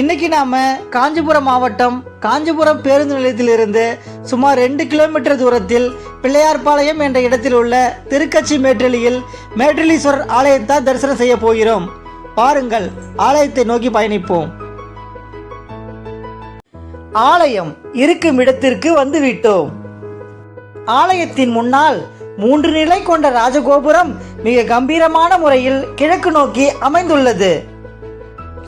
இன்னைக்கு நாம காஞ்சிபுரம் மாவட்டம் காஞ்சிபுரம் பேருந்து நிலையத்திலிருந்து சுமார் ரெண்டு கிலோமீட்டர் தூரத்தில் பிள்ளையார்பாளையம் என்ற இடத்தில் உள்ள திருக்கச்சி மேற்றலியில் மேற்றலீஸ்வரர் ஆலயத்தை தரிசனம் செய்ய போகிறோம். பாருங்கள் ஆலயத்தை நோக்கி பயணிப்போம். ஆலயம் இருக்கும் இடத்திற்கு வந்து விட்டோம் ஆலயத்தின் முன்னால் மூன்று நிலை கொண்ட ராஜகோபுரம் மிக கம்பீரமான முறையில் கிழக்கு நோக்கி அமைந்துள்ளது.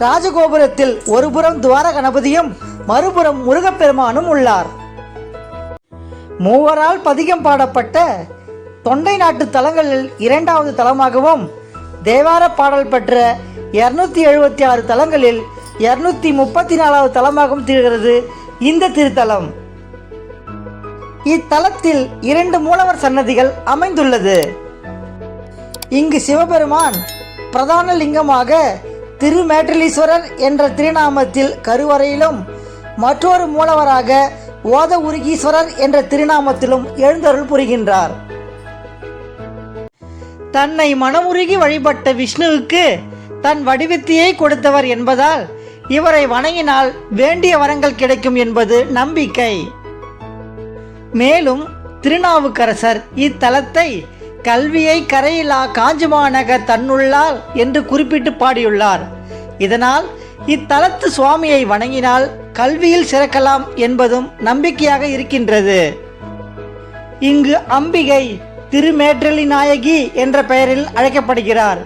ராஜகோபுரத்தில் ஒருபுறம் துவார கணபதியும் மறுபுறம் முருகப்பெருமானும் உள்ளார். மூவரால் பதிகம் பாடப்பட்ட தொண்டை நாட்டு தலங்களில் இரண்டாவது தலமாகவும் தேவார பாடல் பெற்ற இருநூத்தி எழுபத்தி ஆறு தலங்களில் இருநூத்தி முப்பத்தி நாலாவது தலமாகவும் திகழ்கிறது இந்த திருத்தலம். இத்தலத்தில் இரண்டு மூலவர் சன்னதிகள் அமைந்துள்ளது. இங்கு சிவபெருமான் பிரதான லிங்கமாக திருமேற்றலீஸ்வரர் என்ற திருநாமத்தில் கருவறையிலும் மற்றொரு மூலவராக ஓத உருகீஸ்வரர் என்ற திருநாமத்திலும் எழுந்தருள் புரிகின்றார். தன்னை மனமுருகி வழிபட்ட விஷ்ணுவுக்கு தன் வடிவத்தையே கொடுத்தவர் என்பதால் இவரை வணங்கினால் வேண்டிய வரங்கள் கிடைக்கும் என்பது நம்பிக்கை. மேலும் திருநாவுக்கரசர் இத்தலத்தை கல்வியை கரையிலா காஞ்சிமாநகர் தன்னுள்ளால் என்று குறிப்பிட்டு பாடியுள்ளார். இதனால் இத்தலத்து சுவாமியை வணங்கினால் கல்வியில் சிறக்கலாம் என்பதும் நம்பிக்கையாக இருக்கின்றது. இங்கு அம்பிகை திருமேற்றலி நாயகி என்ற பெயரில் அழைக்கப்படுகிறார்.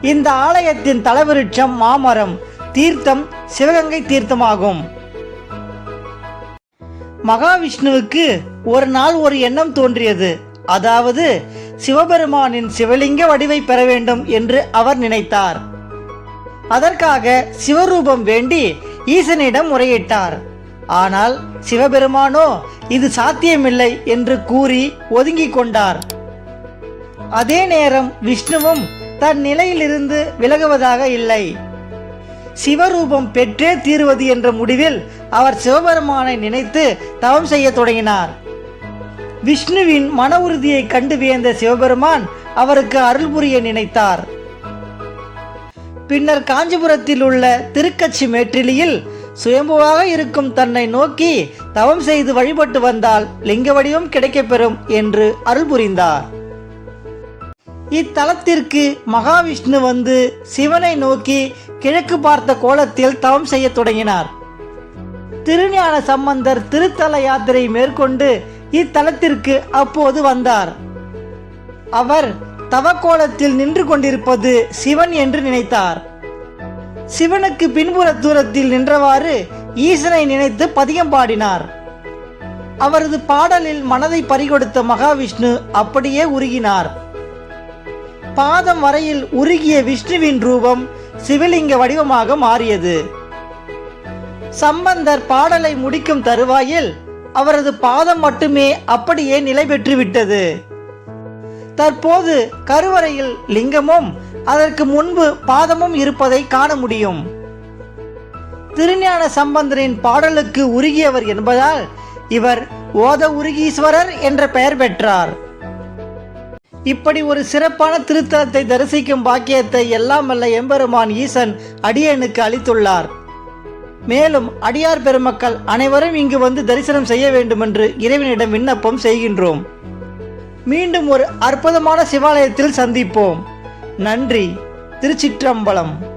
இந்த ஆலயத்தின் தலைவருட்சம் மாமரம் தீர்த்தம் சிவகங்கை தீர்த்தமாகும். மகாவிஷ்ணுவுக்கு ஒரு நாள் ஒரு எண்ணம் தோன்றியது. அதாவது சிவபெருமானின் சிவலிங்க வடிவை பெற வேண்டும் என்று அவர் நினைத்தார். அதற்காக சிவரூபம் வேண்டி ஈசனிடம் முறையிட்டார். ஆனால் சிவபெருமானோ இது சாத்தியமில்லை என்று கூறி ஒதுங்கிக் கொண்டார். அதே நேரம் விஷ்ணுவும் தன் நிலையிலிருந்து விலகுவதாக இல்லை. சிவரூபம் பெற்றே தீருவது என்ற முடிவில் அவர் சிவபெருமானை நினைத்து தவம் செய்ய தொடங்கினார். விஷ்ணுவின் மன உறுதியை கண்டு வியந்த சிவபெருமான் அவருக்கு அருள் புரிய நினைத்தார். பின்னர் காஞ்சிபுரத்தில் உள்ள திருக்கச்சி மேற்றிலியில் சுயம்புவாக இருக்கும் தன்னை நோக்கி தவம் செய்து வழிபட்டு வந்தால் லிங்க வடிவம் கிடைக்கப்பெறும் என்று அருள் புரிந்தார். இத்தலத்திற்கு மகாவிஷ்ணு வந்து சிவனை நோக்கி கிழக்கு பார்த்த கோலத்தில் தவம் செய்ய தொடங்கினார். திருஞான சம்பந்தர் திருத்தல யாத்திரை மேற்கொண்டு இத்தலத்திற்கு அப்போது வந்தார். அவர் தவக்கோலத்தில் நின்று கொண்டிருப்பது சிவன் என்று நினைத்தார். சிவனுக்கு பின்புற தூரத்தில் நின்றவாறு ஈசனை நினைத்து பதிகம் பாடினார். அவரது பாடலில் மனதை பறிகொடுத்த மகாவிஷ்ணு அப்படியே உருகினார். பாதம் வரையில் உருகிய விஷ்ணுவின் ரூபம் சிவலிங்க வடிவமாக மாறியது. சம்பந்தர் பாடலை முடிக்கும் தருவாயில் அவரது பாதம் மட்டுமே அப்படியே நிலை பெற்றுவிட்டது தற்போது கருவறையில் லிங்கமும் அதற்கு முன்பு பாதமும் இருப்பதை காண முடியும். திருஞான சம்பந்தரின் பாடலுக்கு உருகியவர் என்பதால் இவர் ஓத உருகீஸ்வரர் என்ற பெயர் பெற்றார். இப்படி ஒரு சிறப்பான திருத்தலத்தை தரிசிக்கும் பாக்கியத்தை எல்லாம் வல்ல எம்பெருமான் ஈசன் அடியனுக்கு அளித்துள்ளார். மேலும் அடியார் பெருமக்கள் அனைவரும் இங்கு வந்து தரிசனம் செய்ய வேண்டுமென்று இறைவனிடம் விண்ணப்பம் செய்கின்றோம். மீண்டும் ஒரு அற்புதமான சிவாலயத்தில் சந்திப்போம். நன்றி. திருச்சிற்றம்பலம்.